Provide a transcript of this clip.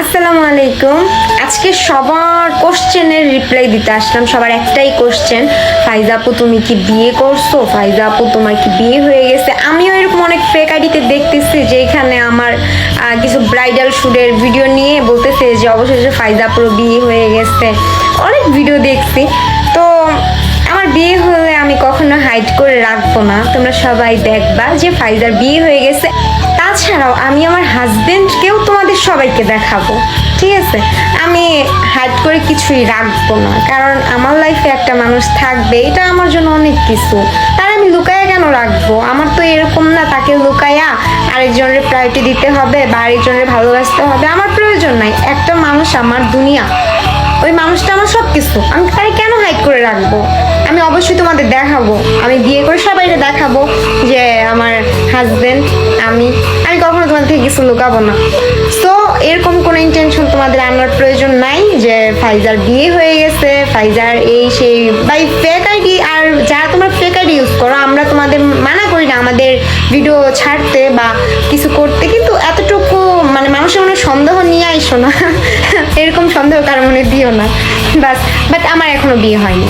আসসালামু আলাইকুম। আজকে সবার কোশ্চেনের রিপ্লাই দিতে আসলাম। সবার একটাই কোশ্চেন ফাইজা আপু তুমি কি বিয়ে করছ? ফাইজা আপু, তোমার কি বিয়ে হয়ে গেছে? আমিও এরকম অনেক ফেক আইডিতে দেখতেছি যে এখানে আমার কিছু ব্রাইডাল শ্যুটের ভিডিও নিয়ে বলতেছে যে অবশেষে ফাইজা আপুর বিয়ে হয়ে গেছে। অনেক ভিডিও দেখছি। তো আমার বিয়ে হলে আমি কখনো হাইড করে রাখব না। তোমরা সবাই দেখবা যে ফাইজার বিয়ে হয়ে গেছে। তাছাড়াও আমি আমার হাজবেন্ডকেও তোমাদের সবাইকে দেখাবো, ঠিক আছে? আমি হাইড করে কিছুই রাখব না, কারণ আমার লাইফে একটা মানুষ থাকবে, এটা আমার জন্য অনেক কিছু। তার আমি লুকায়া কেন রাখব? আমার তো এরকম না, তাকে লুকায়া আরেকজনের প্রায়োরিটি দিতে হবে বা আরেকজনের ভালোবাসতে হবে, আমার প্রয়োজন নাই। একটা মানুষ আমার দুনিয়া, ওই মানুষটা আমার সব কিছু আমি তাকে কেন হাইড করে রাখব? আমি অবশ্যই তোমাদের দেখাবো, আমি বিয়ে করে সবাইকে দেখাবো যে আমার হাজবেন্ড আমি আমি কখনো তোমাদের থেকে কিছু লুকাবো না। সো এরকম কোনো ইন্টেনশন তোমাদের আনার প্রয়োজন নাই যে ফাইজার বিয়ে হয়ে গেছে, ফাইজার এই সেই বাই ফেক আইডি আর যারা তোমরা ফেক আইডি ইউজ করো, আমরা তোমাদের মানা করি না আমাদের ভিডিও ছাড়তে বা কিছু করতে। কিন্তু এতটুকু মানে মানুষের মনে সন্দেহ নিয়ে আইসো না। এরকম সন্দেহ কারও মনে দিও না। বাস বাট আমার এখনও বিয়ে হয়নি।